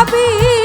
ভাবি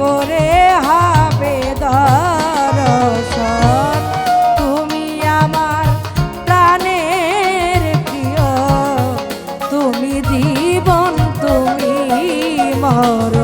করে হবে দরসন তুমি আমার প্রাণের প্রিয়। তুমি জীবন তুমি মর